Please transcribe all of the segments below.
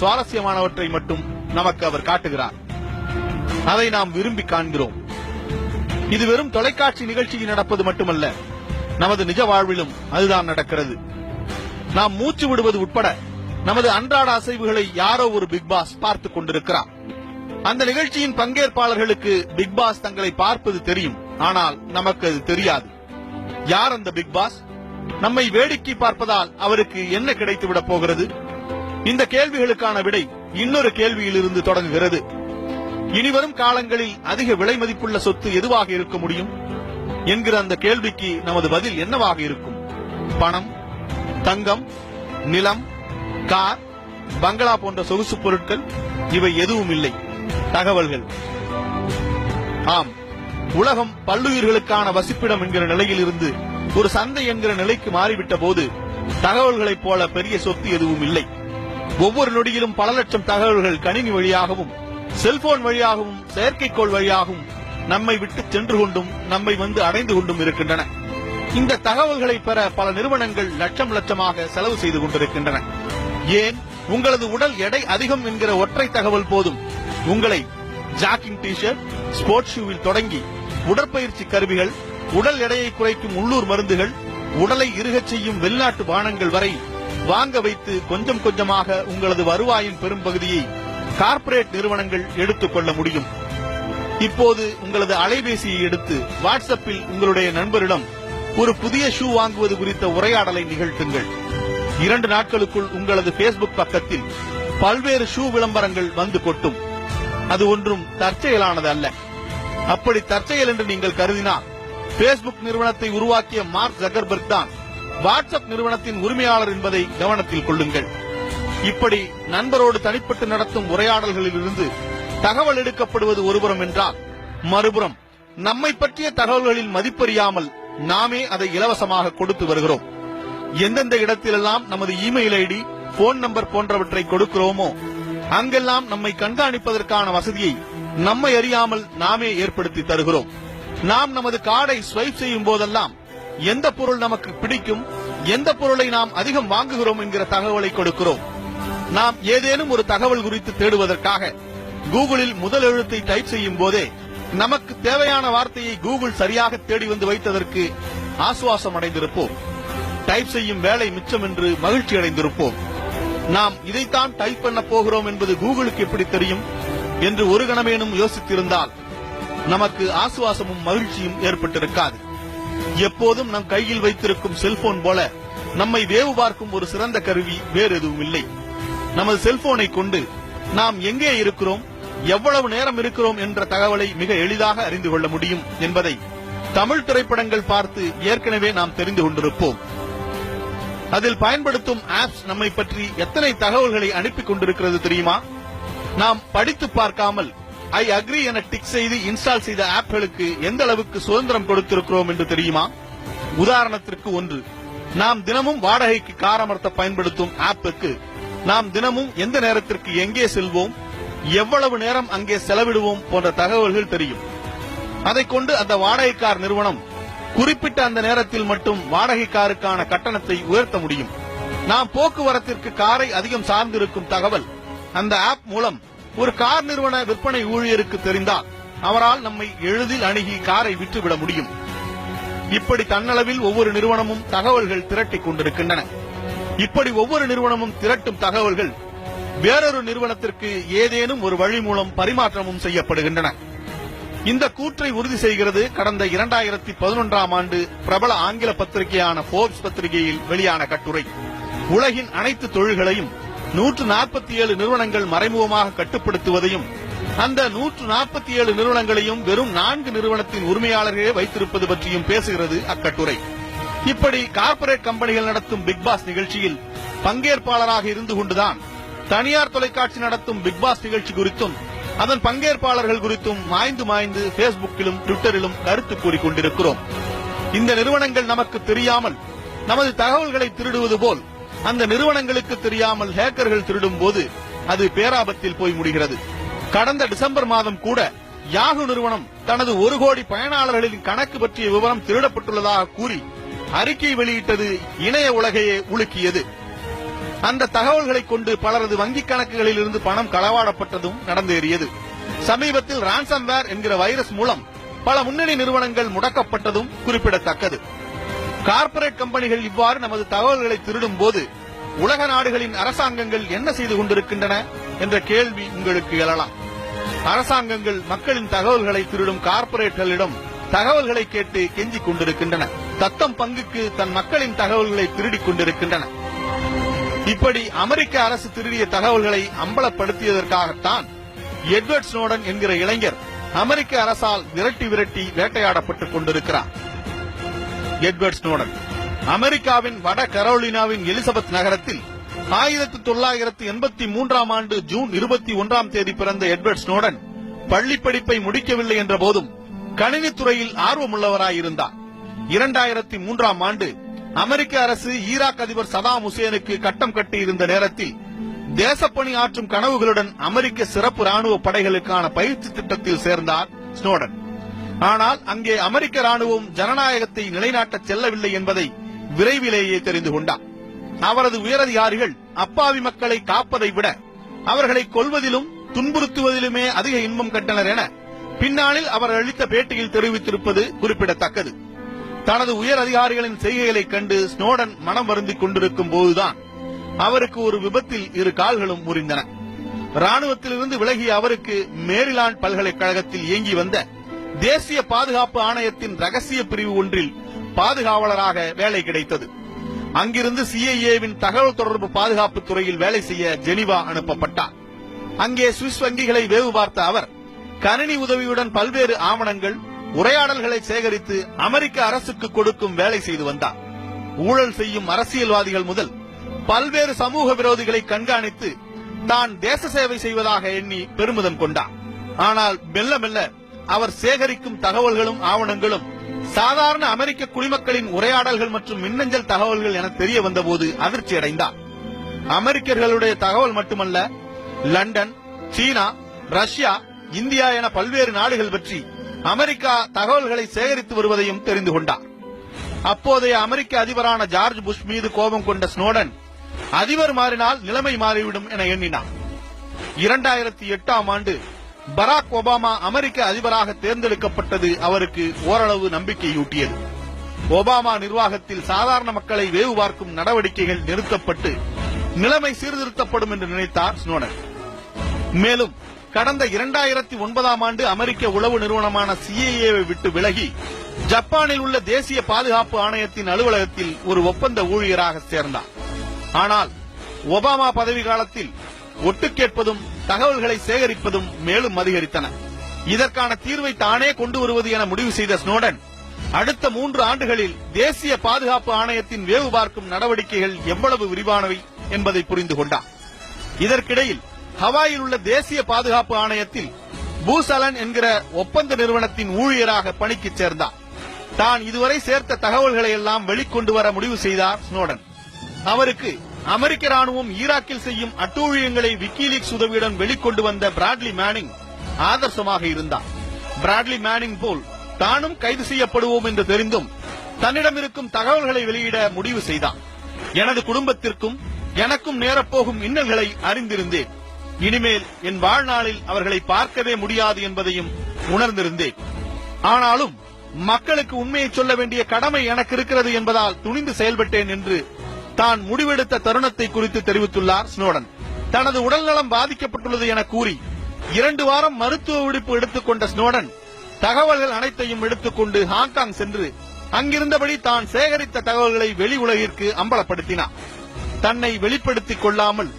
சுவாரஸ்யமானவற்றை மட்டும் நமக்கு அவர் காட்டுகிறார். அதை நாம் விரும்பி காண்கிறோம். இது வெறும் தொலைக்காட்சி நிகழ்ச்சியில் நடப்பது மட்டுமல்ல நமது நிஜ வாழ்விலும் அதுதான் நடக்கிறது. நாம் மூச்சு விடுவது உட்பட நமது அன்றாட அசைவுகளை யாரோ ஒரு பிக் பாஸ் பார்த்துக் கொண்டிருக்கிறார். அந்த நிகழ்ச்சியின் பங்கேற்பாளர்களுக்கு பிக் பாஸ் தங்களை பார்ப்பது தெரியும் ஆனால் நமக்கு அது தெரியாது. யார் அந்த பிக் பாஸ்? நம்மை வேடிக்கை பார்ப்பதால் அவருக்கு என்ன கிடைத்துவிடப் போகிறது? இந்த கேள்விகளுக்கான விடை இன்னொரு கேள்வியிலிருந்து தொடங்குகிறது. இனிவரும் காலங்களில் அதிக விலை மதிப்புள்ள சொத்து எதுவாக இருக்க முடியும்? என்கிற அந்த கேள்விக்கு நமது பதில் என்னவாக இருக்கும்? பணம் தங்கம் நிலம் கார் பங்களா போன்ற சொகுசு பொருட்கள் இவை எதுவும் இல்லை. தகவல்கள். ஆம் உலகம் பல்லுயிர்களுக்கான வசிப்பிடம் என்கிற நிலையில் இருந்து ஒரு சந்தை என்கிற நிலைக்கு மாறிவிட்ட போது தகவல்களைப் போல பெரிய சொத்து எதுவும் இல்லை. ஒவ்வொரு நொடியிலும் பல லட்சம் தகவல்கள் கணினி வழியாகவும் செல்போன் வழியாகவும் செயற்கைக்கோள் வழியாகவும் நம்மை விட்டு சென்று கொண்டும் நம்மை வந்து அடைந்து கொண்டும் இருக்கின்றன. இந்த தகவல்களை பெற பல நிறுவனங்கள் லட்சம் லட்சமாக செலவு செய்து கொண்டிருக்கின்றன. ஏன்? உங்களது உடல் எடை அதிகம் என்கிற ஒற்றை தகவல் போதும். உங்களை ஜாக்கிங் டிஷர்ட் ஸ்போர்ட்ஸ் ஷூவில் தொடங்கி உடற்பயிற்சி கருவிகள் உடல் எடையை குறைக்கும் உள்ளூர் மருந்துகள் உடலை இருகச் செய்யும் வெளிநாட்டு பானங்கள் வரை வாங்க வைத்து கொஞ்சம் கொஞ்சமாக உங்களது வருவாயின் பெரும்பகுதியை கார்ப்பரேட் நிறுவனங்கள் எடுத்துக் கொள்ள முடியும். இப்போது உங்களது அலைபேசியை எடுத்து வாட்ஸ்அப்பில் உங்களுடைய நண்பரிடம் ஒரு புதிய ஷூ வாங்குவது குறித்த உரையாடலை நிகழ்த்துங்கள். இரண்டு நாட்களுக்குள் உங்களது பேஸ்புக் பக்கத்தில் பல்வேறு ஷூ விளம்பரங்கள் வந்து கொட்டும். அது ஒன்றும் தற்செயலானது அல்ல. அப்படி தற்செயல் என்று நீங்கள் கருதினால் பேஸ்புக் நிறுவனத்தை உருவாக்கிய மார்க் ஜக்கர்பர்க் தான் வாட்ஸ்அப் நிறுவனத்தின் உரிமையாளர் என்பதை கவனத்தில் கொள்ளுங்கள். இப்படி நண்பரோடு தனிப்பட்டு நடத்தும் உரையாடல்களில் இருந்து தகவல் எடுக்கப்படுவது ஒருபுறம் என்றால் மறுபுறம் நம்மை பற்றிய தகவல்களில் மதிப்பறியாமல் நாமே அதை இலவசமாக கொடுத்து வருகிறோம். எந்தெந்த இடத்திலெல்லாம் நமது இமெயில் ஐடி போன் நம்பர் போன்றவற்றை கொடுக்கிறோமோ அங்கெல்லாம் நம்மை கண்காணிப்பதற்கான வசதியை நம்மை அறியாமல் நாமே ஏற்படுத்தி தருகிறோம். நாம் நமது கார்டை ஸ்வைப் செய்யும் போதெல்லாம் எந்த பொருள் நமக்கு பிடிக்கும் எந்த பொருளை நாம் அதிகம் வாங்குகிறோம் என்கிற தகவலை கொடுக்கிறோம். நாம் ஏதேனும் ஒரு தகவல் குறித்து தேடுவதற்காக கூகுளில் முதல் எழுத்தை டைப் செய்யும் போதே நமக்கு தேவையான வார்த்தையை கூகுள் சரியாக தேடி வந்து வைத்ததற்கு ஆசுவாசம் அடைந்திருப்போம். டைப் செய்யும் வேலை மிச்சம் என்று மகிழ்ச்சி அடைந்திருப்போம். நாம் இதைத்தான் டைப் பண்ண போகிறோம் என்பது கூகுளுக்கு எப்படி தெரியும் என்று ஒரு கணமேனும் யோசித்திருந்தால் நமக்கு ஆசுவாசமும் மகிழ்ச்சியும் ஏற்பட்டிருக்காது. எப்போதும் நம் கையில் வைத்திருக்கும் செல்போன் போல நம்மை வேவு பார்க்கும் ஒரு சிறந்த கருவி வேறு எதுவும் இல்லை. நமது செல்போனை கொண்டு நாம் எங்கே இருக்கிறோம் எவ்வளவு நேரம் இருக்கிறோம் என்ற தகவலை மிக எளிதாக அறிந்து கொள்ள முடியும் என்பதை தமிழ் திரைப்படங்கள் பார்த்து ஏற்கனவே நாம் தெரிந்து கொண்டிருப்போம். அதில் பயன்படுத்தும் ஆப்ஸ் நம்மை பற்றி எத்தனை தகவல்களை அனுப்பி கொண்டிருக்கிறது தெரியுமா? நாம் படித்து பார்க்காமல் ஐ அக்ரி என டிக் செய்து இன்ஸ்டால் செய்த ஆப்களுக்கு எந்த அளவுக்கு சுதந்திரம் கொடுத்திருக்கிறோம் என்று தெரியுமா? உதாரணத்திற்கு ஒன்று. நாம் தினமும் வாடகைக்கு கார் அமர்த்த பயன்படுத்தும் ஆப்புக்கு நாம் தினமும் எந்த நேரத்திற்கு எங்கே செல்வோம் எவ்வளவு நேரம் அங்கே செலவிடுவோம் போன்ற தகவல்கள் தெரியும். அதைக் கொண்டு அந்த வாடகை கார் நிறுவனம் குறிப்பிட்ட அந்த நேரத்தில் மட்டும் வாடகை காருக்கான கட்டணத்தை உயர்த்த முடியும். நாம் போக்குவரத்திற்கு காரை அதிகம் சார்ந்திருக்கும் தகவல் அந்த ஆப் மூலம் ஒரு கார் நிறுவன விற்பனை ஊழியருக்கு தெரிந்தால் அவரால் நம்மை எளிதில் அணுகி காரை விற்றுவிட முடியும். இப்படி தன்னளவில் ஒவ்வொரு நிறுவனமும் தகவல்கள் திரட்டிக் கொண்டிருக்கின்றன. இப்படி ஒவ்வொரு நிறுவனமும் திரட்டும் தகவல்கள் வேறொரு நிறுவனத்திற்கு ஏதேனும் ஒரு வழி மூலம் பரிமாற்றமும் செய்யப்படுகின்றன. இந்த கூற்றை உறுதி செய்கிறது கடந்த இரண்டாயிரத்தி பதினொன்றாம் ஆண்டு பிரபல ஆங்கில பத்திரிகையான போர்ப்ஸ் பத்திரிகையில் வெளியான கட்டுரை. உலகின் அனைத்து தொழில்களையும் நூற்று நாற்பத்தி ஏழு நிறுவனங்கள் மறைமுகமாக கட்டுப்படுத்துவதையும் அந்த நூற்று நாற்பத்தி ஏழு நிறுவனங்களையும் வெறும் நான்கு நிறுவனத்தின் உரிமையாளர்களே வைத்திருப்பது பற்றியும் பேசுகிறது அக்கட்டுரை. இப்படி கார்ப்பரேட் கம்பெனிகள் நடத்தும் பிக்பாஸ் நிகழ்ச்சியில் பங்கேற்பாளராக இருந்து கொண்டுதான் தனியார் தொலைக்காட்சி நடத்தும் பிக்பாஸ் நிகழ்ச்சி குறித்தும் அதன் பங்கேற்பாளர்கள் குறித்தும் மாய்ந்து மாய்ந்து பேஸ்புக்கிலும் ட்விட்டரிலும் கருத்து கூறிக்கொண்டிருக்கிறோம் இந்த நிறுவனங்கள் நமக்கு தெரியாமல் நமது தகவல்களை திருடுவது போல் அந்த நிறுவனங்களுக்கு தெரியாமல் ஹேக்கர்கள் திருடும் போது அது பேராபத்தில் போய் முடிகிறது. கடந்த டிசம்பர் மாதம் கூட யாகு நிறுவனம் தனது ஒரு கோடி பயனாளர்களின் கணக்கு பற்றிய விவரம் திருடப்பட்டுள்ளதாக கூறி அறிக்கை வெளியிட்டது இணைய உலகையே உலுக்கியது. அந்த தகவல்களை கொண்டு பலரது வங்கிக் கணக்குகளில் இருந்து பணம் களவாடப்பட்டதும் நடந்தேறியது. சமீபத்தில் ரான்சம்வேர் என்கிற வைரஸ் மூலம் பல முன்னணி நிறுவனங்கள் முடக்கப்பட்டதும் குறிப்பிடத்தக்கது. கார்ப்பரேட் கம்பெனிகள் இவ்வாறு நமது தகவல்களை திருடும் போது உலக நாடுகளின் அரசாங்கங்கள் என்ன செய்து கொண்டிருக்கின்றன என்ற கேள்வி உங்களுக்கு எழலாம். அரசாங்கங்கள் மக்களின் தகவல்களை திருடும் கார்ப்பரேட்களிடம் தகவல்களை கேட்டு கெஞ்சிக் கொண்டிருக்கின்றன. தத்தம் பங்குக்கு தன் மக்களின் தகவல்களை திருடிக் கொண்டிருக்கின்றன. இப்படி அமெரிக்க அரசு திருடிய தகவல்களை அம்பலப்படுத்தியதற்காகத்தான் எட்வர்ட் ஸ்னோடன் என்கிற இளைஞர் அமெரிக்க அரசால் விரட்டி விரட்டி வேட்டையாடப்பட்டுக் கொண்டிருக்கிறார். எட்வர்ட் ஸ்னோடன் அமெரிக்காவின் வட கரோலினாவின் எலிசபெத் நகரத்தில் ஆயிரத்தி தொள்ளாயிரத்தி எண்பத்தி மூன்றாம் ஆண்டு ஜூன் இருபத்தி ஒன்றாம் தேதி பிறந்த எட்வர்ட் ஸ்னோடன் பள்ளி படிப்பை முடிக்கவில்லை என்ற போதும் கணினித்துறையில் ஆர்வமுள்ளவராயிருந்தார். இரண்டாயிரத்தி மூன்றாம் ஆண்டு அமெரிக்க அரசு ஈராக் அதிபர் சதாம் ஹுசேனுக்கு கட்டம் கட்டியிருந்த நேரத்தில் தேசப்பணி ஆற்றும் கனவுகளுடன் அமெரிக்க சிறப்பு ராணுவ படைகளுக்கான பயிற்சி திட்டத்தில் சேர்ந்தார் ஸ்னோடன். ஆனால் அங்கே அமெரிக்க ராணுவம் ஜனநாயகத்தை நிலைநாட்டச் செல்லவில்லை என்பதை விரைவிலேயே தெரிந்து கொண்டார். அவரது உயரதிகாரிகள் அப்பாவி மக்களை காப்பதை விட அவர்களை கொல்வதிலும் துன்புறுத்துவதிலுமே அதிக இன்பம் கண்டனர் என பின்னாளில் அவர் அளித்த பேட்டியில் தெரிவித்திருப்பது குறிப்பிடத்தக்கது. தனது உயர் அதிகாரிகளின் செய்கைகளைக் கண்டு ஸ்னோடன் மனம் வருந்திக் கொண்டிருக்கும் போதுதான் அவருக்கு ஒரு விபத்தில் இரு கால்களும் முறிந்தன. ராணுவத்திலிருந்து விலகிய அவருக்கு மேரிலாண்ட் பல்கலைக்கழகத்தில் இயங்கி வந்த தேசிய பாதுகாப்பு ஆணையத்தின் ரகசிய பிரிவு ஒன்றில் பாதுகாவலராக வேலை கிடைத்தது. அங்கிருந்து சிஐஏவின் தகவல் தொடர்பு பாதுகாப்பு துறையில் வேலை செய்ய ஜெனிவா அனுப்பப்பட்டார். அங்கே சுவிஸ் வங்கிகளை வேவு பார்த்த அவர் கணினி உதவியுடன் பல்வேறு ஆவணங்கள் உரையாடல்களை சேகரித்து அமெரிக்க அரசுக்கு கொடுக்கும் வேலை செய்து வந்தார். ஊழல் செய்யும் அரசியல்வாதிகள் முதல் பல்வேறு சமூக விரோதிகளை கண்காணித்து தான் தேச சேவை செய்வதாக எண்ணி பெருமிதம் கொண்டார். ஆனால் மெல்ல மெல்ல அவர் சேகரிக்கும் தகவல்களும் ஆவணங்களும் சாதாரண அமெரிக்க குடிமக்களின் உரையாடல்கள் மற்றும் மின்னஞ்சல் தகவல்கள் என தெரிய வந்தபோது அதிர்ச்சி அடைந்தார். அமெரிக்கர்களுடைய தகவல் மட்டுமல்ல லண்டன் சீனா ரஷ்யா இந்தியா என பல்வேறு நாடுகள் பற்றி அமெரிக்கா தகவல்களை சேகரித்து வருவதையும் தெரிந்து கொண்டார். அப்போதைய அமெரிக்க அதிபரான ஜார்ஜ் புஷ் மீது கோபம் கொண்ட ஸ்னோடன் அதிபர் மாறினால் நிலைமை மாறிவிடும் என எண்ணினார். இரண்டாயிரத்தி எட்டாம் ஆண்டு பராக் ஒபாமா அமெரிக்க அதிபராக தேர்ந்தெடுக்கப்பட்டது அவருக்கு ஓரளவு நம்பிக்கையூட்டியது. ஒபாமா நிர்வாகத்தில் சாதாரண மக்களை வேவு பார்க்கும் நடவடிக்கைகள் நிறுத்தப்பட்டு நிலைமை சீர்திருத்தப்படும் என்று நினைத்தார் ஸ்னோடன் மேலும் கடந்த இரண்டாயிரத்தி ஒன்பதாம் ஆண்டு அமெரிக்க உளவு நிறுவனமான சிஏஏவை விட்டு விலகி ஜப்பானில் உள்ள தேசிய பாதுகாப்பு ஆணையத்தின் அலுவலகத்தில் ஒரு ஒப்பந்த ஊழியராக சேர்ந்தார். ஆனால் ஒபாமா பதவி காலத்தில் ஒட்டு கேட்பதும் தகவல்களை சேகரிப்பதும் மேலும் அதிகரித்தன. இதற்கான தீர்வை தானே கொண்டு வருவது என முடிவு செய்த ஸ்னோடன் அடுத்த மூன்று ஆண்டுகளில் தேசிய பாதுகாப்பு ஆணையத்தின் வேவு பார்க்கும் நடவடிக்கைகள் எவ்வளவு விரிவானவை என்பதை புரிந்து கொண்டார் இதற்கிடையில் ஹவாயில் உள்ள தேசிய பாதுகாப்பு ஆணையத்தில் பூசலன் என்கிற ஒப்பந்த நிறுவனத்தின் ஊழியராக பணிக்கு சேர்ந்தார் தான் இதுவரை சேர்த்த தகவல்களை எல்லாம் வெளிக்கொண்டு வர முடிவு செய்தார் ஸ்னோடன். அவருக்கு அமெரிக்க ராணுவம் ஈராக்கில் செய்யும் அட்டூழியங்களை விக்கிலீக்ஸ் உதவியுடன் வெளிக்கொண்டு வந்த பிராட்லி மேனிங் ஆதர்சமாக இருந்தார். பிராட்லி மேனிங் போல் தானும் கைது செய்யப்படுவோம் என்று தெரிந்தும் தன்னிடம் இருக்கும் தகவல்களை வெளியிட முடிவு செய்தார் எனது குடும்பத்திற்கும் எனக்கும் நேரப்போகும் இன்னல்களை அறிந்திருந்தேன். இனிமேல் என் வாழ்நாளில் அவர்களை பார்க்கவே முடியாது என்பதையும் உணர்ந்திருந்தேன். ஆனாலும் மக்களுக்கு உண்மையை சொல்ல வேண்டிய கடமை எனக்கு இருக்கிறது என்பதால் துணிந்து செயல்பட்டேன் என்று தான் முடிவெடுத்த தருணத்தை குறித்து தெரிவித்துள்ளார் ஸ்னோடன். தனது உடல்நலம் பாதிக்கப்பட்டுள்ளது என கூறி இரண்டு வாரம் மருத்துவ விடுப்பு எடுத்துக்கொண்ட ஸ்னோடன் தகவல்கள் அனைத்தையும் எடுத்துக்கொண்டு ஹாங்காங் சென்று அங்கிருந்தபடி தான் சேகரித்த தகவல்களை வெளி உலகிற்கு அம்பலப்படுத்தினார். தன்னை வெளிப்படுத்திக் கொள்ளாமல்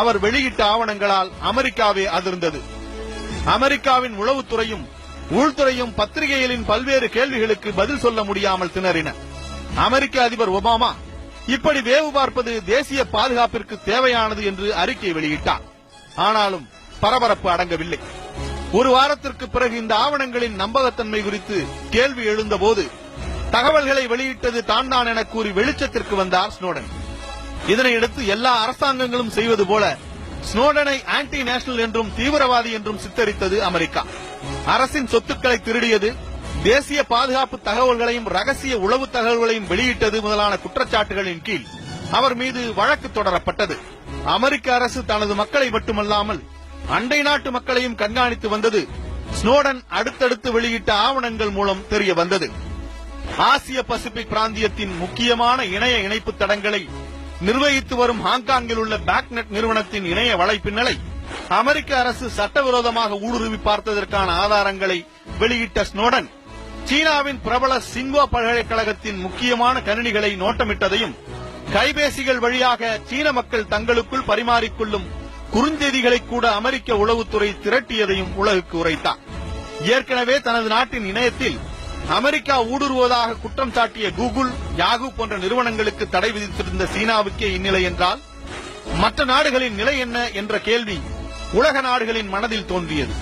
அவர் வெளியிட்ட ஆவணங்களால் அமெரிக்காவே அதிர்ந்தது. அமெரிக்காவின் உளவுத்துறையும் உள்துறையும் பத்திரிகைகளின் பல்வேறு கேள்விகளுக்கு பதில் சொல்ல முடியாமல் திணறின. அமெரிக்க அதிபர் ஒபாமா இப்படி வேவு பார்ப்பது தேசிய பாதுகாப்பிற்கு தேவையானது என்று அறிக்கை வெளியிட்டார். ஆனாலும் பரபரப்பு அடங்கவில்லை. ஒரு வாரத்திற்கு பிறகு இந்த ஆவணங்களின் நம்பகத்தன்மை குறித்து கேள்வி எழுந்தபோது தகவல்களை வெளியிட்டது தான் தான் என கூறி வெளிச்சத்திற்கு வந்தார் ஸ்னோடன். இதனையடுத்து எல்லா அரசாங்கங்களும் செய்வது போல ஸ்னோடனை ஆன்டி நேஷனல் என்றும் தீவிரவாதி என்றும் சித்தரித்தது அமெரிக்கா. அரசின் சொத்துக்களை திருடியது தேசிய பாதுகாப்பு தகவல்களையும் ரகசிய உளவு தகவல்களையும் வெளியிட்டது முதலான குற்றச்சாட்டுகளின் கீழ் அவர் மீது வழக்கு தொடரப்பட்டது. அமெரிக்க அரசு தனது மக்களை மட்டுமல்லாமல் அண்டை நாட்டு மக்களையும் கண்காணித்து வந்தது. ஸ்னோடன் அடுத்தடுத்து வெளியிட்ட ஆவணங்கள் மூலம் தெரிய வந்தது. ஆசிய பசிபிக் பிராந்தியத்தின் முக்கியமான இணைய இணைப்பு தடங்களை நிர்வகித்து வரும் ஹாங்காங்கில் உள்ள பேக்நெட் நிறுவனத்தின் இணைய வலைப்பின்னலை அமெரிக்க அரசு சட்டவிரோதமாக ஊடுருவி பார்த்ததற்கான ஆதாரங்களை வெளியிட்ட ஸ்னோடன் சீனாவின் பிரபல சின்வா பல்கலைக்கழகத்தின் முக்கியமான கணினிகளை நோட்டமிட்டதையும் கைபேசிகள் வழியாக சீன மக்கள் தங்களுக்குள் பரிமாறிக்கொள்ளும் குறுஞ்செய்திகளை கூட அமெரிக்க உளவுத்துறை திரட்டியதையும் உலகுக்கு உரைத்தார். ஏற்கனவே தனது நாட்டின் இணையத்தில் அமெரிக்கா ஊடுருவதாக குற்றம் சாட்டிய கூகுள் யாகு போன்ற நிறுவனங்களுக்கு தடை விதித்திருந்த சீனாவுக்கே இந்நிலை என்றால் மற்ற நாடுகளின் நிலை என்ன என்ற கேள்வி உலக நாடுகளின் மனதில் தோன்றியது.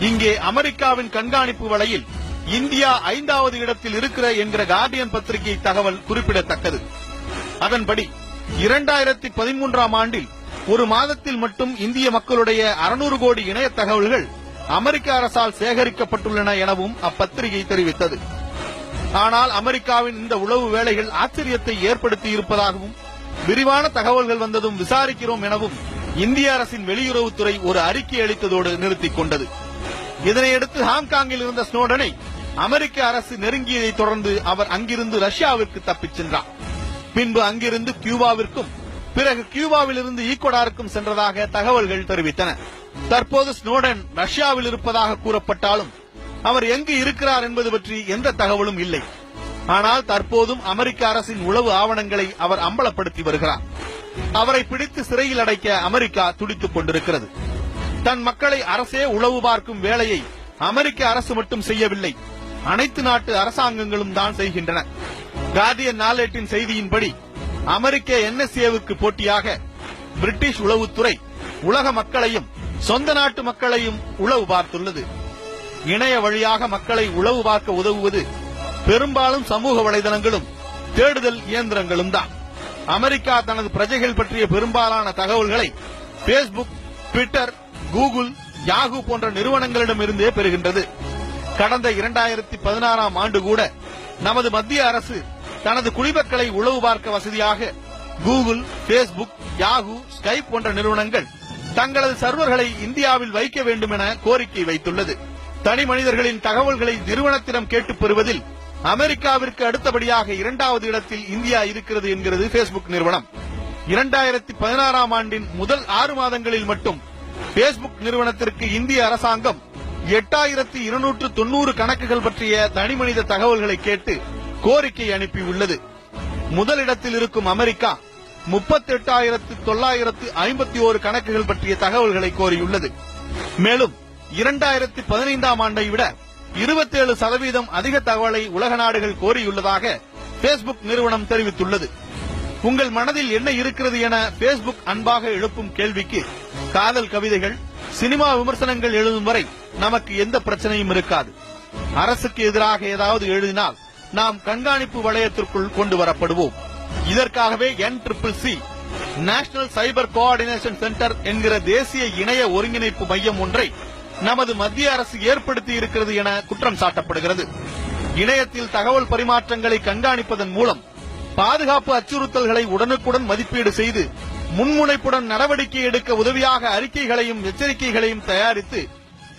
இங்கே அமெரிக்காவின் கண்காணிப்பு வலையில் இந்தியா ஐந்தாவது இடத்தில் இருக்கிற என்கிற கார்டியன் பத்திரிகை தகவல் குறிப்பிடத்தக்கது. அதன்படி இரண்டாயிரத்தி பதிமூன்றாம் ஆண்டில் ஒரு மாதத்தில் மட்டும் இந்திய மக்களுடைய அறுநூறு கோடி இணைய தகவல்கள் அமெரிக்க அரசால் சேகரிக்கப்பட்டுள்ளன எனவும் அப்பத்திரிகை தெரிவித்தது. ஆனால் அமெரிக்காவின் இந்த உளவு வேலைகள் ஆச்சரியத்தை ஏற்படுத்தி இருப்பதாகவும் விரிவான தகவல்கள் வந்ததும் விசாரிக்கிறோம் எனவும் இந்திய அரசின் வெளியுறவுத்துறை ஒரு அறிக்கை அளித்ததோடு நிறுத்திக் கொண்டது. இதனையடுத்து ஹாங்காங்கில் இருந்த ஸ்னோடனை அமெரிக்க அரசு நெருங்கியதை தொடர்ந்து அவர் அங்கிருந்து ரஷ்யாவிற்கு தப்பிச் சென்றார். பின்பு அங்கிருந்து கியூபாவிற்கும் பிறகு கியூபாவிலிருந்து ஈக்வடாருக்கும் சென்றதாக தகவல்கள் தெரிவித்தன. தற்போது ஸ்னோடன் ரஷ்யாவில் இருப்பதாக கூறப்பட்டாலும் அவர் எங்கு இருக்கிறார் என்பது பற்றி எந்த தகவலும் இல்லை. ஆனால் தற்போதும் அமெரிக்க அரசின் உளவு ஆவணங்களை அவர் அம்பலப்படுத்தி வருகிறார். அவரை பிடித்து சிறையில் அடைக்க அமெரிக்கா துடித்துக் கொண்டிருக்கிறது. தன் மக்களை அரசே உளவு பார்க்கும் வேலையை அமெரிக்க அரசு மட்டும் செய்யவில்லை. அனைத்து நாட்டு அரசாங்கங்களும் தான் செய்கின்றன. கார்டியன் நாளேட்டின் செய்தியின்படி அமெரிக்க என்எஸ்ஏவுக்கு போட்டியாக பிரிட்டிஷ் உளவுத்துறை உலக மக்களையும் சொந்த நாட்டு மக்களையும் உளவு பார்த்துள்ளது. இணைய வழியாக மக்களை உளவு பார்க்க உதவுவது பெரும்பாலும் சமூக வலைதளங்களும் தேடுதல் இயந்திரங்களும் தான். அமெரிக்கா தனது பிரஜைகள் பற்றிய பெரும்பாலான தகவல்களை பேஸ்புக் ட்விட்டர் கூகுள் யாகு போன்ற நிறுவனங்களிடமிருந்தே பெறுகின்றது. கடந்த இரண்டாயிரத்தி பதினாறாம் ஆண்டு கூட நமது மத்திய அரசு தனது குடிமக்களை உளவு பார்க்க வசதியாக கூகுள் பேஸ்புக் யாகு ஸ்கைப் போன்ற நிறுவனங்கள் தங்களது சர்வர்களை இந்தியாவில் வைக்க வேண்டும் என கோரிக்கை வைத்துள்ளது. தனி மனிதர்களின் தகவல்களை நிறுவனத்திடம் கேட்டு பெறுவதில் அமெரிக்காவிற்கு அடுத்தபடியாக இரண்டாவது இடத்தில் இந்தியா இருக்கிறது என்கிறது பேஸ்புக் நிறுவனம். இரண்டாயிரத்தி பதினாறாம் ஆண்டின் முதல் ஆறு மாதங்களில் மட்டும் பேஸ்புக் நிறுவனத்திற்கு இந்திய அரசாங்கம் எட்டாயிரத்தி இருநூற்று தொன்னூறு கணக்குகள் பற்றிய தனிமனித தகவல்களை கேட்டு கோரிக்கை அனுப்பியுள்ளது. முதலிடத்தில் இருக்கும் அமெரிக்கா முப்பத்தி எட்டாயிரத்து தொள்ளாயிரத்து ஐம்பத்தி ஓரு கணக்குகள் பற்றிய தகவல்களை கோரியுள்ளது. மேலும் இரண்டாயிரத்தி பதினைந்தாம் ஆண்டை விட இருபத்தேழு சதவீதம் அதிக தகவலை உலக நாடுகள் கோரியுள்ளதாக பேஸ்புக் நிறுவனம் தெரிவித்துள்ளது. உங்கள் மனதில் என்ன இருக்கிறது என பேஸ்புக் அன்பாக எழுப்பும் கேள்விக்கு காதல் கவிதைகள் சினிமா விமர்சனங்கள் எழுதும் வரை நமக்கு எந்த பிரச்சனையும் இருக்காது. அரசுக்கு எதிராக ஏதாவது எழுதினால் நாம் கண்காணிப்பு வளையத்திற்குள் கொண்டு வரப்படுவோம். இதற்காகவே N triple C national cyber coordination centre என்கிற தேசிய இணைய ஒருங்கிணைப்பு மையம் ஒன்றை நமது மத்திய அரசு ஏற்படுத்தி இருக்கிறது என குற்றம் சாட்டப்படுகிறது. இணையத்தில் தகவல் பரிமாற்றங்களை கண்காணிப்பதன் மூலம் பாதுகாப்பு அச்சுறுத்தல்களை உடனுக்குடன் மதிப்பீடு செய்து முன்முனைப்புடன் நடவடிக்கை எடுக்க உதவியாக அறிக்கைகளையும் எச்சரிக்கைகளையும் தயாரித்து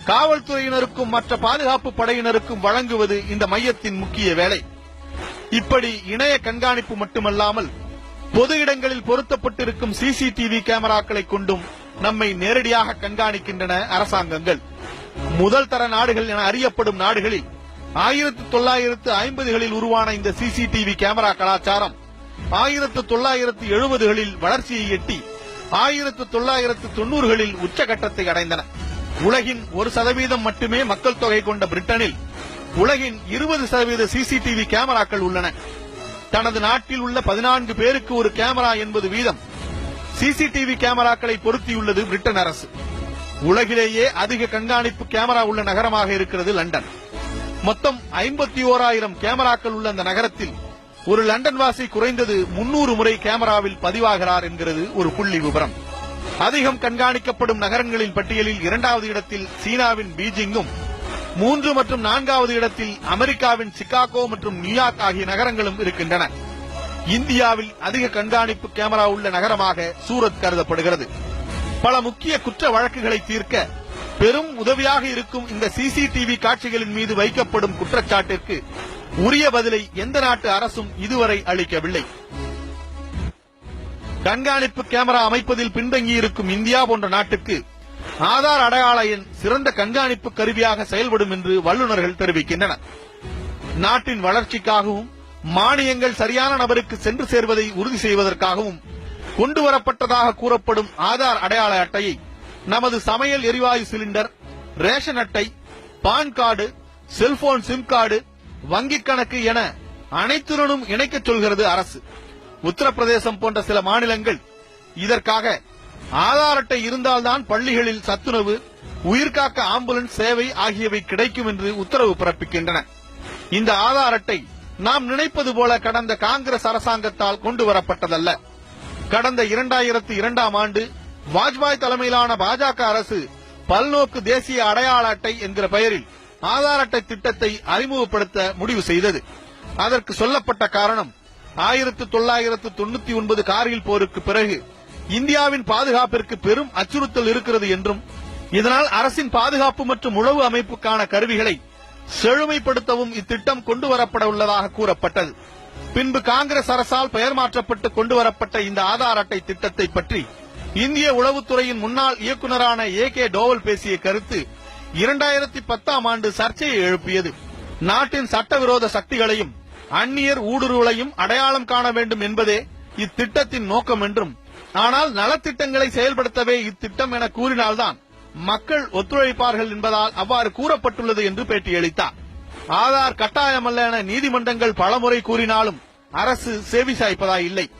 காவல்துறையினருக்கும் மற்ற பாதுகாப்பு படையினருக்கும் வழங்குவது இந்த மையத்தின் முக்கிய வேலை. இப்படி இணைய கண்காணிப்பு மட்டுமல்லாமல் பொது இடங்களில் பொருத்தப்பட்டிருக்கும் சிசிடிவி கேமராக்களை கொண்டும் நம்மை நேரடியாக கண்காணிக்கின்றன அரசாங்கங்கள். முதல் தர நாடுகள் என அறியப்படும் நாடுகளில் ஆயிரத்து தொள்ளாயிரத்து ஐம்பதுகளில் உருவான இந்த சிசிடிவி கேமரா கலாச்சாரம் ஆயிரத்து தொள்ளாயிரத்து எழுபதுகளில் வளர்ச்சியை எட்டி ஆயிரத்து தொள்ளாயிரத்து தொன்னூறுகளில் உச்சகட்டத்தை அடைந்தன. உலகின் ஒரு சதவீதம் மட்டுமே மக்கள் தொகை கொண்ட பிரிட்டனில் உலகின் இருபது சதவீத சிசிடிவி கேமராக்கள் உள்ளன. தனது நாட்டில் உள்ள பதினான்கு பேருக்கு ஒரு கேமரா என்பது வீதம் சிசிடிவி கேமராக்களை பொருத்தியுள்ளது பிரிட்டன் அரசு. உலகிலேயே அதிக கண்காணிப்பு கேமரா உள்ள நகரமாக இருக்கிறது லண்டன். மொத்தம் ஐம்பத்தி ஓராயிரம் கேமராக்கள் உள்ள அந்த நகரத்தில் ஒரு லண்டன் வாசி குறைந்தது முன்னூறு முறை கேமராவில் பதிவாகிறார் என்கிறது ஒரு புள்ளி விவரம் அதிகம் கண்காணிக்கப்படும் நகரங்களின் பட்டியலில் இரண்டாவது இடத்தில் சீனாவின் பீஜிங்கும் மூன்று மற்றும் நான்காவது இடத்தில் அமெரிக்காவின் சிகாகோ மற்றும் நியூயார்க் ஆகிய நகரங்களும் இருக்கின்றன. இந்தியாவில் அதிக கண்காணிப்பு கேமரா உள்ள நகரமாக சூரத் கருதப்படுகிறது. பல முக்கிய குற்ற வழக்குகளை தீர்க்க பெரும் உதவியாக இருக்கும் இந்த சிசிடிவி காட்சிகளின் மீது வைக்கப்படும் குற்றச்சாட்டிற்கு உரிய பதிலை எந்த நாட்டு அரசும் இதுவரை அளிக்கவில்லை. கண்காணிப்பு கேமரா அமைப்பதில் பின்தங்கியிருக்கும் இந்தியா போன்ற நாட்டுக்கு ஆதார் அடையாள எண் சிறந்த கண்காணிப்பு கருவியாக செயல்படும் என்று வல்லுநர்கள் தெரிவிக்கின்றனர். நாட்டின் வளர்ச்சிக்காகவும் மானியங்கள் சரியான நபருக்கு சென்று சேர்வதை உறுதி செய்வதற்காகவும் கொண்டுவரப்பட்டதாக கூறப்படும் ஆதார் அடையாள அட்டையை நமது சமையல் எரிவாயு சிலிண்டர் ரேஷன் அட்டை PAN card cellphone SIM card வங்கிக் கணக்கு என அனைத்துடனும் இணைக்கச் சொல்கிறது அரசு. உத்தரப்பிரதேசம் போன்ற சில மாநிலங்கள் இதற்காக ஆதார் அட்டை இருந்தால்தான் பள்ளிகளில் சத்துணவு உயிர்காக்க ஆம்புலன்ஸ் சேவை ஆகியவை கிடைக்கும் என்று உத்தரவு பிறப்பிக்கின்றன. இந்த ஆதார் அட்டை நாம் நினைப்பது போல கடந்த காங்கிரஸ் அரசாங்கத்தால் கொண்டு வரப்பட்டதல்ல. கடந்த இரண்டாயிரத்து இரண்டாம் ஆண்டு வாஜ்பாய் தலைமையிலான பாஜக அரசு பல்நோக்கு தேசிய அடையாள அட்டை என்கிற பெயரில் ஆதார் அட்டை திட்டத்தை அறிமுகப்படுத்த முடிவு செய்தது. அதற்கு சொல்லப்பட்ட காரணம் ஆயிரத்து தொள்ளாயிரத்து தொண்ணூத்தி ஒன்பது கார்கில் போருக்கு பிறகு இந்தியாவின் பாதுகாப்பிற்கு பெரும் அச்சுறுத்தல் இருக்கிறது என்றும் இதனால் அரசின் பாதுகாப்பு மற்றும் உளவு அமைப்புக்கான கருவிகளை செழுமைப்படுத்தவும் இத்திட்டம் கொண்டு வரப்பட உள்ளதாக கூறப்பட்டது. பின்பு காங்கிரஸ் அரசால் பெயர் மாற்றப்பட்டு கொண்டு வரப்பட்ட இந்த ஆதார் அட்டை திட்டத்தை பற்றி இந்திய உளவுத்துறையின் முன்னாள் இயக்குநரான ஏ கே டோவல் பேசிய கருத்து இரண்டாயிரத்தி பத்தாம் ஆண்டு சர்ச்சையை எழுப்பியது. நாட்டின் சட்டவிரோத சக்திகளையும் அந்நியர் ஊடுருவலையும் அடையாளம் காண வேண்டும் என்பதே இத்திட்டத்தின் நோக்கம் என்றும் ஆனால் நலத்திட்டங்களை செயல்படுத்தவே இத்திட்டம் என கூறினால்தான் மக்கள் ஒத்துழைப்பார்கள் என்பதால் அவ்வாறு கூறப்பட்டுள்ளது என்று பேட்டியளித்தார். ஆதார் கட்டாயமல்ல என நீதிமன்றங்கள் பலமுறை கூறினாலும் அரசு செவி சாய்ப்பதா இல்லை.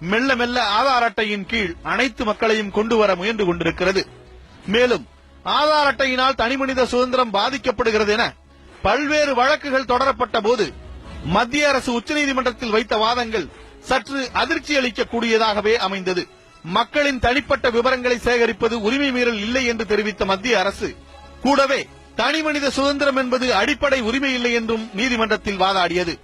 மெல்ல மெல்ல ஆதார் அட்டையின் கீழ் அனைத்து மக்களையும் கொண்டு வர முயன்று கொண்டிருக்கிறது. மேலும் ஆதார் அட்டையினால் தனிமனித சுதந்திரம் பாதிக்கப்படுகிறது என பல்வேறு வழக்குகள் தொடரப்பட்ட போது மத்திய அரசு உச்சநீதிமன்றத்தில் வைத்த வாதங்கள் சற்று அதிர்ச்சி அளிக்கக்கூடியதாகவே அமைந்தது. மக்களின் தனிப்பட்ட விவரங்களை சேகரிப்பது உரிமை மீறல் இல்லை என்று தெரிவித்த மத்திய அரசு கூடவே தனிமனித சுதந்திரம் என்பது அடிப்படை உரிமை இல்லை என்றும் நீதிமன்றத்தில் வாதாடியது.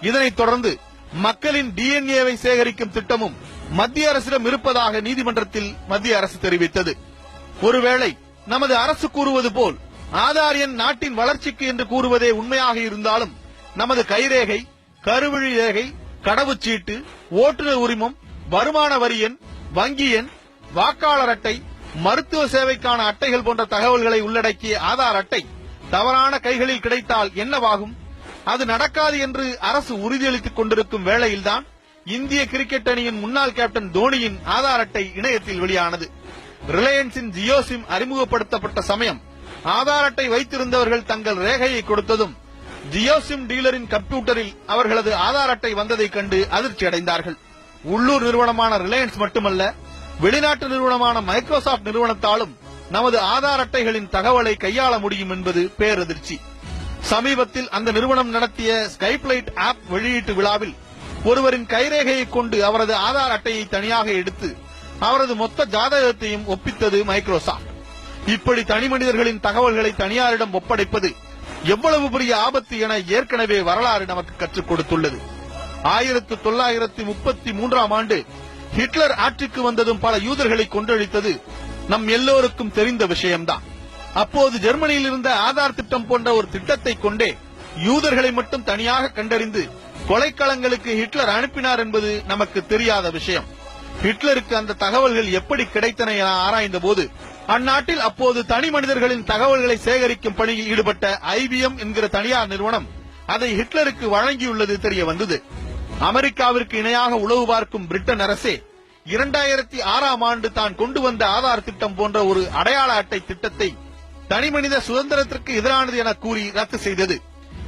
இதனைத் தொடர்ந்து மக்களின் டிஎன்ஏவை சேகரிக்கும் திட்டமும் மத்திய அரசிடம் இருப்பதாக நீதிமன்றத்தில் மத்திய அரசு தெரிவித்தது. ஒருவேளை நமது அரசு கூறுவது போல் ஆதார் எண் நாட்டின் வளர்ச்சிக்கு என்று கூறுவதே உண்மையாக இருந்தாலும் நமது கைரேகை கருவிழி ரேகை கடவுச்சீட்டு ஓட்டுநர் உரிமம் வருமான வரி எண் வங்கி எண் வாக்காளர் அட்டை மருத்துவ சேவைக்கான அட்டைகள் போன்ற தகவல்களை உள்ளடக்கிய ஆதார் அட்டை தவறான கைகளில் கிடைத்தால் என்னவாகும்? அது நடக்காது என்று அரசு உறுதியளித்துக் கொண்டிருக்கும் வேளையில்தான் இந்திய கிரிக்கெட் அணியின் முன்னாள் கேப்டன் தோனியின் ஆதார் அட்டை இணையத்தில் வெளியானது. ரிலையன்ஸின் ஜியோ சிம் அறிமுகப்படுத்தப்பட்ட சமயம் ஆதார் அட்டை வைத்திருந்தவர்கள் தங்கள் ரேகையை கொடுத்ததும் ஜியோ சிம் டீலரின் கம்ப்யூட்டரில் அவர்களது ஆதார் அட்டை வந்ததைக் கண்டு அதிர்ச்சி அடைந்தார்கள். உள்ளூர் நிறுவனமான ரிலையன்ஸ் மட்டுமல்ல வெளிநாட்டு நிறுவனமான மைக்ரோசாப்ட் நிறுவனத்தாலும் நமது ஆதார் அட்டைகளின் தகவலை கையாள முடியும் என்பது பேரதிர்ச்சி. சமீபத்தில் அந்த நிறுவனம் நடத்திய ஸ்கைப்லைட் ஆப் வெளியீட்டு விழாவில் ஒருவரின் கைரேகையை கொண்டு அவரது ஆதார் அட்டையை தனியாக எடுத்து அவரது மொத்த ஜாதகத்தையும் ஒப்பித்தது மைக்ரோசாப்ட் இப்படி தனிமனிதர்களின் தகவல்களை தனியாரிடம் ஒப்படைப்பது எவ்வளவு பெரிய ஆபத்து என ஏற்கனவே வரலாறு நமக்கு கற்றுக் கொடுத்துள்ளது. ஆயிரத்து தொள்ளாயிரத்தி முப்பத்தி மூன்றாம் ஆண்டு ஹிட்லர் ஆட்சிக்கு வந்ததும் பல யூதர்களை கொன்றழித்தது நம் எல்லோருக்கும் தெரிந்த விஷயம்தான். அப்போது ஜெர்மனியில் இருந்த ஆதார் திட்டம் போன்ற ஒரு திட்டத்தை கொண்டே யூதர்களை மட்டும் தனியாக கண்டறிந்து கொலைக்களங்களுக்கு ஹிட்லர் அனுப்பினார் என்பது நமக்கு தெரியாத விஷயம். ஹிட்லருக்கு அந்த தகவல்கள் எப்படி கிடைத்தன என ஆராய்ந்த போது அந்நாட்டில் அப்போது தனி மனிதர்களின் தகவல்களை சேகரிக்கும் பணியில் ஈடுபட்ட ஐபிஎம் என்கிற தனியார் நிறுவனம் அதை ஹிட்லருக்கு வழங்கியுள்ளது தெரிய வந்தது. அமெரிக்காவிற்கு இணையாக உளவு பார்க்கும் பிரிட்டன் அரசே இரண்டாயிரத்தி ஆறாம் ஆண்டு தான் கொண்டு வந்த ஆதார் திட்டம் போன்ற ஒரு அடையாள அட்டை திட்டத்தை தனிமனித சுதந்திரத்திற்கு எதிரானது என கூறி ரத்து செய்தது.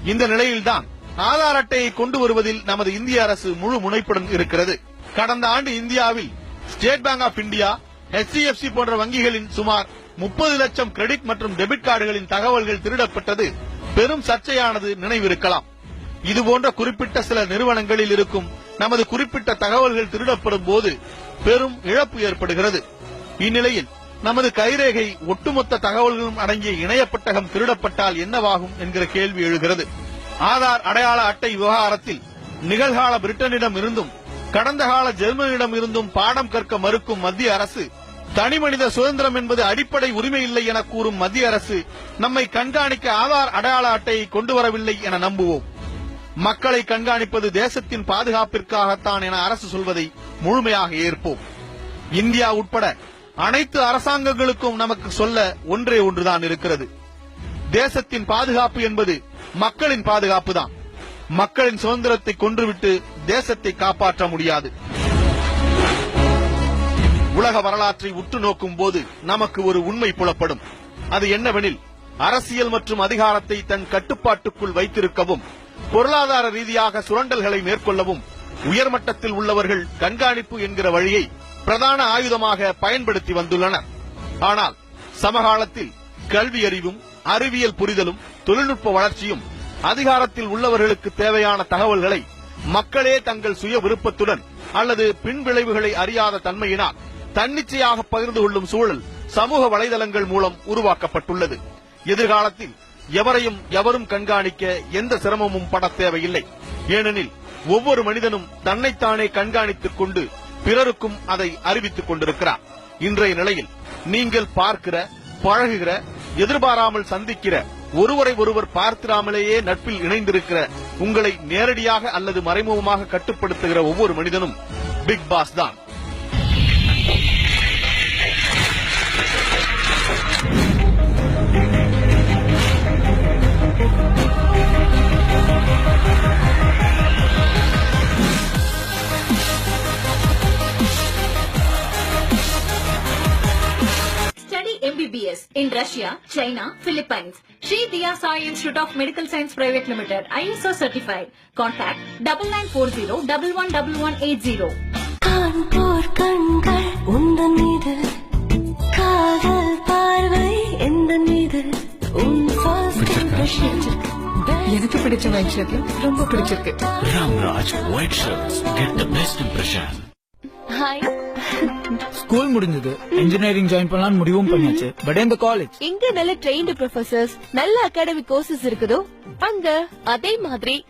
இந்த நிலையில்தான் ஆதார் அட்டையை கொண்டு வருவதில் நமது இந்திய அரசு முழு முனைப்புடன் இருக்கிறது. கடந்த ஆண்டு இந்தியாவில் State Bank of India HDFC போன்ற வங்கிகளின் சுமார் முப்பது லட்சம் கிரெடிட் மற்றும் டெபிட் கார்டுகளின் தகவல்கள் திருடப்பட்டது. பெரும் சர்ச்சையானது நினைவிருக்கலாம். இதுபோன்ற குறிப்பிட்ட சில நிறுவனங்களில் இருக்கும் நமது குறிப்பிட்ட தகவல்கள் திருடப்படும் போது பெரும் இழப்பு ஏற்படுகிறது. இந்நிலையில் நமது கைரேகை ஒட்டுமொத்த தகவல்களும் அடங்கிய இணையப்பட்டகம் திருடப்பட்டால் என்னவாகும் என்கிற கேள்வி எழுகிறது. ஆதார் அடையாள அட்டை விவகாரத்தில் நிகழ்கால பிரிட்டனிடம் இருந்தும் கடந்த கால ஜெர்மனியிடம் இருந்தும் பாடம் கற்க மறுக்கும் மத்திய அரசு தனிமனித சுதந்திரம் என்பது அடிப்படை உரிமை இல்லை என கூறும் மத்திய அரசு நம்மை கண்காணிக்க ஆதார் அடையாள அட்டையை கொண்டு வரவில்லை என நம்புவோம். மக்களை கண்காணிப்பது தேசத்தின் பாதுகாப்பிற்காகத்தான் என அரசு சொல்வதை முழுமையாக ஏற்போம். இந்தியா உட்பட அனைத்து அரசாங்கங்களுக்கும் நமக்கு சொல்ல ஒன்றே ஒன்றுதான் இருக்கிறது. தேசத்தின் பாதுகாப்பு என்பது மக்களின் பாதுகாப்பு தான். மக்களின் சுதந்திரத்தை கொன்றுவிட்டு தேசத்தை காப்பாற்ற முடியாது. உலக வரலாற்றை உற்று நோக்கும் போது நமக்கு ஒரு உண்மை புலப்படும். அது என்னவெனில் அரசியல் மற்றும் அதிகாரத்தை தன் கட்டுப்பாட்டுக்குள் வைத்திருக்கவும் பொருளாதார ரீதியாக சுரண்டல்களை மேற்கொள்ளவும் உயர்மட்டத்தில் உள்ளவர்கள் கண்காணிப்பு என்கிற வழியை பிரதான ஆயுதமாக பயன்படுத்தி வந்துள்ளனர் ஆனால் சமகாலத்தில் கல்வி அறிவும் அறிவியல் புரிதலும் தொழில்நுட்ப வளர்ச்சியும் அதிகாரத்தில் உள்ளவர்களுக்கு தேவையான தகவல்களை மக்களே தங்கள் சுய விருப்பத்துடன் அல்லது பின்விளைவுகளை அறியாத தன்மையினால் தன்னிச்சையாக பகிர்ந்து கொள்ளும் சூழல் சமூக வலைதளங்கள் மூலம் உருவாக்கப்பட்டுள்ளது. எதிர்காலத்தில் எவரையும் எவரும் கண்காணிக்க எந்த சிரமமும் பட தேவையில்லை. ஏனெனில் ஒவ்வொரு மனிதனும் தன்னைத்தானே கண்காணித்துக் கொண்டு பிறருக்கும் அதை அறிவித்துக் கொண்டிருக்கிறார். இன்றைய நிலையில் நீங்கள் பார்க்கிற பழகுகிற எதிர்பாராமல் சந்திக்கிற ஒருவரை ஒருவர் பார்த்திராமலேயே நட்பில் இணைந்திருக்கிற உங்களை நேரடியாக அல்லது மறைமுகமாக கட்டுப்படுத்துகிற ஒவ்வொரு மனிதனும் பிக் பாஸ் தான். MBBS in Russia, China, Philippines. Sri Diya Sai Institute of Medical Science Private Limited, ISO certified. Contact double nine four zero double one double one eight zero. காண்போர் கண்கள் உந்தன் மீது காதல் பார்வை எந்த மீது உன் first impression. எனக்கு பிடிச்ச ஒயிட் ஷர்ட்ல ரொம்ப பிடிச்சிருக்கு Ramraj White Shirts. Get the best impression. Hi school முடிஞ்சது. இன்ஜினியரிங் ஜாயின் பண்ணலாம்னு முடிவும் பண்ணியாச்சு. பட் இந்த காலேஜ் எங்க நல்ல ட்ரெயின்டு ப்ரொஃபசர்ஸ் நல்ல அகாடமிக் கோர்சஸ் இருக்குதோ அங்க அதே மாதிரி